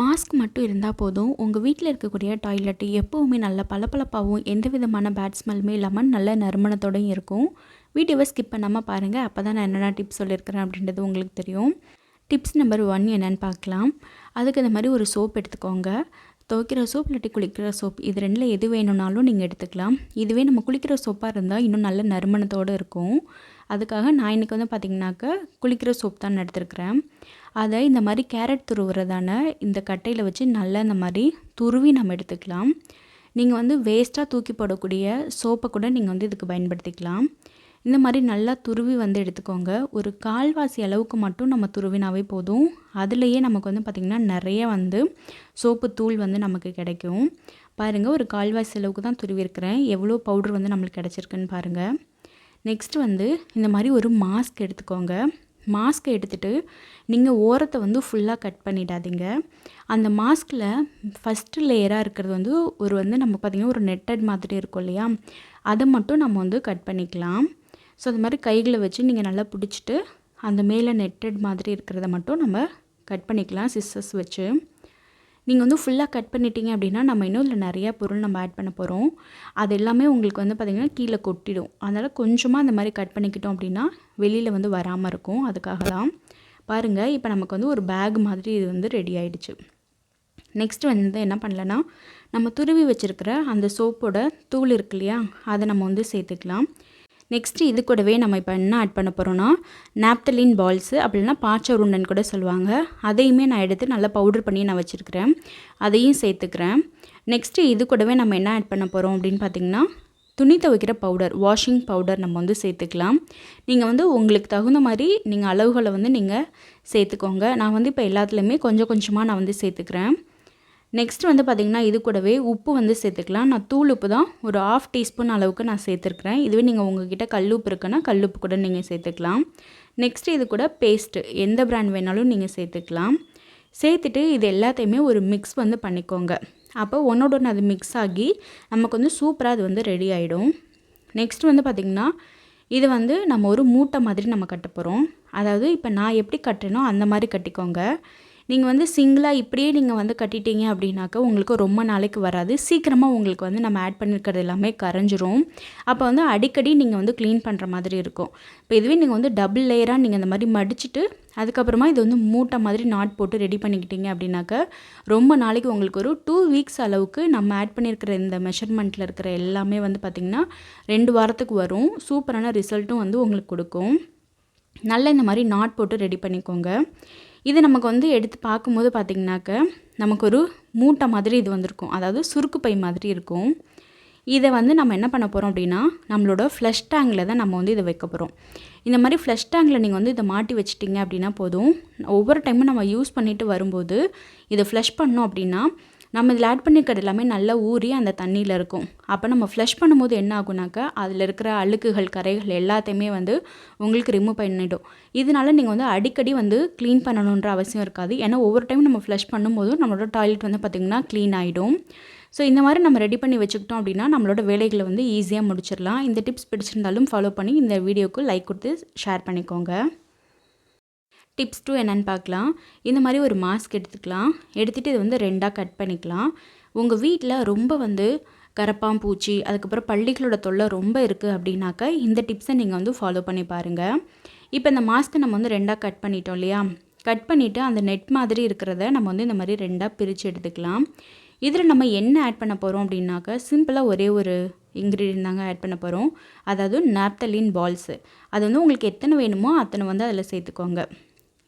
Mask மட்டும் இருந்தால் போதும். உங்கள் வீட்டில் இருக்கக்கூடிய டாய்லெட்டு எப்போவுமே நல்ல பளபளப்பாகவும் எந்த விதமான பேட் ஸ்மெல்லுமே இல்லாமல் நல்ல நறுமணத்தோடையும் இருக்கும். வீடியோவை ஸ்கிப் பண்ணாமல் பாருங்கள் அப்போ தான் நான் என்னென்ன டிப்ஸ் சொல்லியிருக்கிறேன் அப்படின்றது உங்களுக்கு தெரியும். டிப்ஸ் நம்பர் ஒன் என்னென்னு பார்க்கலாம். அதுக்கு இந்த மாதிரி ஒரு சோப் எடுத்துக்கோங்க. துவைக்கிற சோப் இல்லாட்டி குளிக்கிற சோப் இது ரெண்டில் எது வேணும்னாலும் நீங்கள் எடுத்துக்கலாம். இதுவே நம்ம குளிக்கிற சோப்பாக இருந்தால் இன்னும் நல்ல நறுமணத்தோடு இருக்கும். அதுக்காக நான் இன்றைக்கி வந்து பார்த்திங்கனாக்கா குளிக்கிற சோப் தான் எடுத்துருக்கிறேன். அதை இந்த மாதிரி கேரட் துருவுறதான இந்த கட்டையில் வச்சு நல்லா இந்த மாதிரி துருவி நம்ம எடுத்துக்கலாம். நீங்கள் வந்து வேஸ்ட்டாக தூக்கி போடக்கூடிய சோப்பை கூட நீங்கள் வந்து இதுக்கு பயன்படுத்திக்கலாம். இந்த மாதிரி நல்லா துருவி வந்து எடுத்துக்கோங்க. ஒரு கால்வாசி அளவுக்கு மட்டும் நம்ம துருவினாவே போதும். அதுலேயே நமக்கு வந்து பார்த்திங்கன்னா நிறைய வந்து சோப்பு தூள் வந்து நமக்கு கிடைக்கும். பாருங்கள் ஒரு கால்வாசி அளவுக்கு தான் துருவிருக்கிறேன் எவ்வளோ பவுடர் வந்து நம்மளுக்கு கிடச்சிருக்குன்னு பாருங்கள் நெக்ஸ்ட் வந்து இந்த மாதிரி ஒரு மாஸ்க் எடுத்துக்கோங்க. மாஸ்க் எடுத்துகிட்டு நீங்கள் ஓரத்தை வந்து ஃபுல்லாக கட் பண்ணிடாதீங்க. அந்த மாஸ்கில் ஃபஸ்ட்டு லேயராக இருக்கிறது வந்து ஒரு வந்து நம்ம பார்த்திங்கன்னா ஒரு நெட்டட் மாதிரி இருக்கும் இல்லையா? அதை மட்டும் நம்ம வந்து கட் பண்ணிக்கலாம். ஸோ அது மாதிரி கைகளை வச்சு நீங்கள் நல்லா பிடிச்சிட்டு அந்த மேலே நெட்டட் மாதிரி இருக்கிறத மட்டும் நம்ம கட் பண்ணிக்கலாம் சிஸ்ஸஸ் வச்சு. நீங்கள் வந்து ஃபுல்லாக கட் பண்ணிட்டீங்க அப்படின்னா நம்ம இன்னும் இல்லை நிறையா பொருள் நம்ம ஆட் பண்ண போகிறோம் அது எல்லாமே உங்களுக்கு வந்து பார்த்திங்கன்னா கீழே கொட்டிடும். அதனால் கொஞ்சமாக அந்த மாதிரி கட் பண்ணிக்கிட்டோம் அப்படின்னா வெளியில் வந்து வராமல் இருக்கும். அதுக்காக தான். பாருங்கள் இப்போ நமக்கு வந்து ஒரு பேக் மாதிரி இது வந்து ரெடி ஆகிடுச்சு நெக்ஸ்ட் வந்து என்ன பண்ணலன்னா நம்ம துருவி வச்சுருக்கிற அந்த சோப்போட தூள் இருக்கு இல்லையா அதை நம்ம வந்து சேர்த்துக்கலாம். நெக்ஸ்ட்டு இது கூடவே நம்ம இப்போ என்ன ஆட் பண்ண போகிறோன்னா நாப்தலின் பால்ஸு அப்படின்னா பாச்ச உருண்டன் கூட சொல்லுவாங்க. அதையுமே நான் எடுத்து நல்லா பவுடர் பண்ணி நான் வச்சுருக்கிறேன். அதையும் சேர்த்துக்கிறேன். நெக்ஸ்ட்டு இது கூடவே நம்ம என்ன ஆட் பண்ண போகிறோம் அப்படின்னு பார்த்திங்கன்னா துணி துவைக்கிற பவுடர் வாஷிங் பவுடர் நம்ம வந்து சேர்த்துக்கலாம். நீங்கள் வந்து உங்களுக்கு தகுந்த மாதிரி நீங்கள் அளவுகளை வந்து நீங்கள் சேர்த்துக்கோங்க. நான் வந்து இப்போ எல்லாத்துலேயுமே கொஞ்சம் கொஞ்சமாக நான் வந்து சேர்த்துக்கிறேன். நெக்ஸ்ட் வந்து பார்த்திங்கன்னா இது கூடவே உப்பு வந்து சேர்த்துக்கலாம். நான் தூள் உப்பு தான் ஒரு ஆஃப் டீஸ்பூன் அளவுக்கு நான் சேர்த்துருக்குறேன். இதுவே நீங்கள் உங்ககிட்ட கல்லுப்பு இருக்குன்னா கல்லுப்பு கூட நீங்கள் சேர்த்துக்கலாம். நெக்ஸ்ட் இது கூட பேஸ்ட்டு எந்த பிராண்ட் வேணாலும் நீங்கள் சேர்த்துக்கலாம். சேர்த்துட்டு இது எல்லாத்தையுமே ஒரு மிக்ஸ் வந்து பண்ணிக்கோங்க. அப்போ ஒன்றோட ஒன்று அது மிக்ஸ் ஆகி நமக்கு வந்து சூப்பராக அது வந்து ரெடி ஆகிடும் நெக்ஸ்ட் வந்து பார்த்திங்கன்னா இது வந்து நம்ம ஒரு மூட்டை மாதிரி நம்ம கட்ட போகிறோம் அதாவது இப்போ நான் எப்படி கட்டுறேனோ அந்த மாதிரி கட்டிக்கோங்க. நீங்கள் வந்து சிங்கிளாக இப்படியே நீங்கள் வந்து கட்டிட்டீங்க அப்படின்னாக்கா உங்களுக்கு ரொம்ப நாளைக்கு வராது. சீக்கிரமாக உங்களுக்கு வந்து நம்ம ஆட் பண்ணியிருக்கிறது எல்லாமே கரைஞ்சிரும். அப்போ வந்து அடிக்கடி நீங்கள் வந்து க்ளீன் பண்ணுற மாதிரி இருக்கும். இப்போ இதுவே நீங்கள் வந்து டபுள் லேயராக நீங்கள் இந்த மாதிரி மடிச்சுட்டு அதுக்கப்புறமா இது வந்து மூட்டை மாதிரி நாட் போட்டு ரெடி பண்ணிக்கிட்டீங்க அப்படின்னாக்கா ரொம்ப நாளைக்கு உங்களுக்கு ஒரு டூ வீக்ஸ் அளவுக்கு நம்ம ஆட் பண்ணியிருக்கிற இந்த மெஷர்மெண்ட்டில் இருக்கிற எல்லாமே வந்து பார்த்திங்கன்னா ரெண்டு வாரத்துக்கு வரும். சூப்பரான ரிசல்ட்டும் வந்து உங்களுக்கு கொடுக்கும். நல்லா இந்த மாதிரி நாட் போட்டு ரெடி பண்ணிக்கோங்க. இது நமக்கு வந்து எடுத்து பார்க்கும்போது பார்த்திங்கனாக்க நமக்கு ஒரு மூட்டை மாதிரி இது வந்திருக்கும். அதாவது சுருக்கு பை மாதிரி இருக்கும். இதை வந்து நம்ம என்ன பண்ண போகிறோம் அப்படின்னா நம்மளோட ஃப்ளஷ் டேங்கில் தான் நம்ம வந்து இதை வைக்க போகிறோம் இந்த மாதிரி ஃப்ளஷ் டேங்கில் நீங்கள் வந்து இதை மாட்டி வச்சிட்டிங்க அப்படின்னா போதும். ஒவ்வொரு டைமும் நம்ம யூஸ் பண்ணிவிட்டு வரும்போது இதை ஃப்ளஷ் பண்ணோம் அப்படின்னா நம்ம இதில் ஆட் பண்ணியிருக்கிறது எல்லாமே நல்லா ஊறி அந்த தண்ணியில் இருக்கும். அப்போ நம்ம ஃப்ளஷ் பண்ணும்போது என்ன ஆகுனாக்கா அதில் இருக்கிற அழுக்குகள் கரைகள் எல்லாத்தையுமே வந்து உங்களுக்கு ரிமூவ் பண்ணிடும். இதனால நீங்கள் வந்து அடிக்கடி வந்து க்ளீன் பண்ணணுன்ற அவசியம் இருக்காது. ஏன்னா ஒவ்வொரு டைம் நம்ம ஃப்ளஷ் பண்ணும்போதும் நம்மளோட டாய்லெட் வந்து பார்த்திங்கன்னா க்ளீன் ஆகிடும் ஸோ இந்த மாதிரி நம்ம ரெடி பண்ணி வச்சுக்கிட்டோம் அப்படின்னா நம்மளோட வேலைகளை வந்து ஈஸியாக முடிச்சிடலாம். இந்த டிப்ஸ் பிடிச்சிருந்தாலும் ஃபாலோ பண்ணி இந்த வீடியோக்கு லைக் கொடுத்து ஷேர் பண்ணிக்கோங்க. டிப்ஸ் டூ என்னென்னு பார்க்கலாம். இந்த மாதிரி ஒரு மாஸ்க் எடுத்துக்கலாம். எடுத்துகிட்டு இது வந்து ரெண்டாக கட் பண்ணிக்கலாம். உங்கள் வீட்டில் ரொம்ப வந்து கரப்பாம்பூச்சி அதுக்கப்புறம் பள்ளிகளோட தொல்லை ரொம்ப இருக்குது அப்படின்னாக்கா இந்த டிப்ஸை நீங்கள் வந்து ஃபாலோ பண்ணி பாருங்கள் இப்போ இந்த மாஸ்க்கை நம்ம வந்து ரெண்டாக கட் பண்ணிட்டோம் இல்லையா? கட் பண்ணிவிட்டு அந்த நெட் மாதிரி இருக்கிறத நம்ம வந்து இந்த மாதிரி ரெண்டாக பிரித்து எடுத்துக்கலாம். இதில் நம்ம என்ன ஆட் பண்ண போகிறோம் அப்படின்னாக்கா சிம்பிளாக ஒரே ஒரு இன்க்ரீடியன்ட் தாங்க ஆட் பண்ண போகிறோம் அதாவது நாப்தலின் பால்ஸு அது வந்து உங்களுக்கு எத்தனை வேணுமோ அத்தனை வந்து அதில் சேர்த்துக்கோங்க.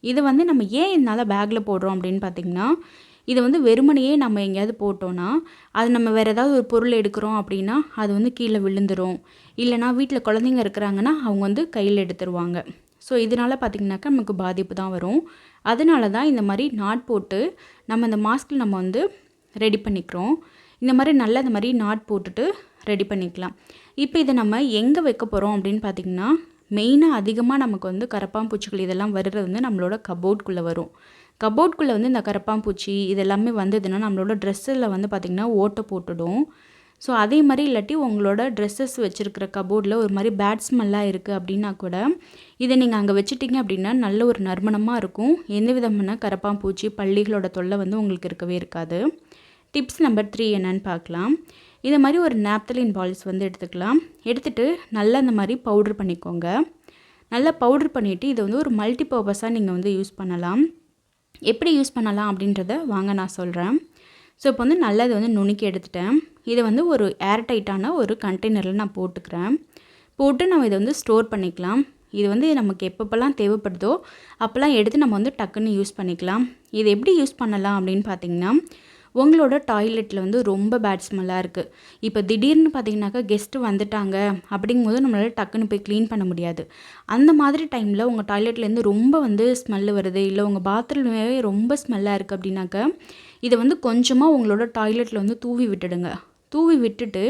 இதை வந்து நம்ம ஏன் இதனால் பேக்கில் போடுறோம் அப்படின்னு பார்த்திங்கன்னா இதை வந்து வெறுமனையே நம்ம எங்கேயாவது போட்டோன்னா அது நம்ம வேறு ஏதாவது ஒரு பொருள் எடுக்கிறோம் அப்படின்னா அது வந்து கீழே விழுந்துடும் இல்லைனா வீட்டில் குழந்தைங்க இருக்கிறாங்கன்னா அவங்க வந்து கையில் எடுத்துருவாங்க. ஸோ இதனால் பார்த்திங்கனாக்கா நமக்கு பாதிப்பு தான் வரும். அதனால தான் இந்த மாதிரி நாட் போட்டு நம்ம இந்த மாஸ்கில் நம்ம வந்து ரெடி பண்ணிக்கிறோம். இந்த மாதிரி நல்லா இந்த மாதிரி நாட் போட்டுட்டு ரெடி பண்ணிக்கலாம். இப்போ இதை நம்ம எங்கே வைக்க போகிறோம் அப்படின்னு பார்த்திங்கன்னா மெயினாக அதிகமாக நமக்கு வந்து கரப்பாம்பூச்சிகள் இதெல்லாம் வர்றது வந்து நம்மளோட கபோர்ட்குள்ளே வரும். கபோர்ட்குள்ளே வந்து இந்த கரப்பாம்பூச்சி இதெல்லாமே வந்ததுன்னா நம்மளோட ட்ரெஸ்ஸில் வந்து பார்த்திங்கன்னா ஓட்டை போட்டுடும். ஸோ அதே மாதிரி இல்லாட்டி உங்களோட ட்ரெஸ்ஸஸ் வச்சுருக்கிற கபோர்டில் ஒரு மாதிரி பேட் ஸ்மெல்லாக இருக்குது அப்படின்னா கூட இதை நீங்கள் அங்கே வச்சுட்டிங்க அப்படின்னா நல்ல ஒரு நறுமணமாக இருக்கும். எந்த விதமான கரப்பாம்பூச்சி பள்ளிகளோட தொல்லை வந்து உங்களுக்கு இருக்கவே இருக்காது. டிப்ஸ் நம்பர் த்ரீ என்னன்னு பார்க்கலாம். இதை மாதிரி ஒரு நாப்தலின் பால்ஸ் வந்து எடுத்துக்கலாம். எடுத்துகிட்டு நல்லா இந்த மாதிரி பவுட்ரு பண்ணிக்கோங்க. நல்லா பவுட்ரு பண்ணிவிட்டு இதை வந்து ஒரு மல்டி பர்பஸாக நீங்கள் வந்து யூஸ் பண்ணலாம். எப்படி யூஸ் பண்ணலாம் அப்படின்றத வாங்க நான் சொல்கிறேன் ஸோ இப்போ வந்து நல்லா இதை வந்து நுணுக்கி எடுத்துட்டேன். இதை வந்து ஒரு ஏர் டைட்டான ஒரு கண்டெய்னரில் நான் போட்டுக்கிறேன். போட்டு நம்ம இதை வந்து ஸ்டோர் பண்ணிக்கலாம். இது வந்து நமக்கு எப்பப்போல்லாம் தேவைப்படுதோ அப்போல்லாம் எடுத்து நம்ம வந்து டக்குன்னு யூஸ் பண்ணிக்கலாம். இது எப்படி யூஸ் பண்ணலாம் அப்படின்னு பார்த்தீங்கன்னா உங்களோட டாய்லெட்டில் வந்து ரொம்ப பேட் ஸ்மெல்லாக இருக்குது இப்போ திடீர்னு பார்த்தீங்கன்னாக்கா கெஸ்ட்டு வந்துட்டாங்க அப்படிங்கும்போது நம்மளால் டக்குன்னு போய் க்ளீன் பண்ண முடியாது. அந்த மாதிரி டைமில் உங்கள் டாய்லெட்லேருந்து ரொம்ப வந்து ஸ்மெல்லு வருது இல்லை உங்கள் பாத்ரூமே ரொம்ப ஸ்மெல்லாக இருக்குது அப்படின்னாக்கா இதை வந்து கொஞ்சமாக உங்களோட டாய்லெட்டில் வந்து தூவி விட்டுடுங்க. தூவி விட்டுட்டு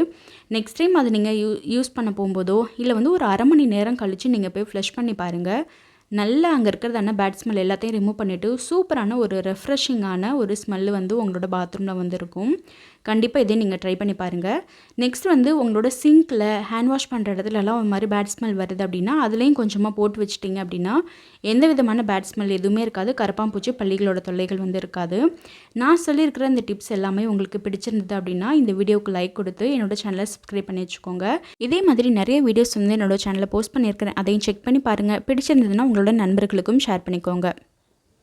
நெக்ஸ்ட் டைம் அதை நீங்கள் யூ யூஸ் பண்ண போகும்போதோ இல்லை வந்து ஒரு அரை மணி நேரம் கழித்து நீங்கள் போய் ஃப்ளஷ் பண்ணி பாருங்கள் நல்லா அங்கே இருக்கிறதான பேட் ஸ்மெல் எல்லாத்தையும் ரிமூவ் பண்ணிவிட்டு சூப்பரான ஒரு ரெஃப்ரெஷிங்கான ஒரு ஸ்மெல்லு வந்து உங்களோட பாத்ரூமில் வந்து இருக்கும் கண்டிப்பாக இதே நீங்கள் ட்ரை பண்ணி பாருங்கள் நெக்ஸ்ட் வந்து உங்களோட சிங்க்கில் ஹேண்ட் வாஷ் பண்ணுற இடத்துலலாம் ஒரு மாதிரி பேட் ஸ்மெல் வருது அப்படின்னா அதுலேயும் கொஞ்சமாக போட்டு வச்சிட்டிங்க அப்படின்னா எந்த விதமான பேட் ஸ்மெல் எதுவுமே இருக்காது. கரப்பாம்பூச்சி பள்ளிகளோட தொல்லைகள் வந்து இருக்காது. நான் சொல்லியிருக்கிற இந்த டிப்ஸ் எல்லாமே உங்களுக்கு பிடிச்சிருந்தது அப்படின்னா இந்த வீடியோவுக்கு லைக் கொடுத்து என்னோட சேனலை சப்ஸ்கிரைப் பண்ணி வச்சுக்கோங்க. இதே மாதிரி நிறைய வீடியோஸ் வந்து என்னோட சேனலில் போஸ்ட் பண்ணியிருக்கிறேன். அதையும் செக் பண்ணி பாருங்கள் பிடிச்சிருந்ததுன்னா உங்களோட நண்பர்களுக்கும் ஷேர் பண்ணிக்கோங்க.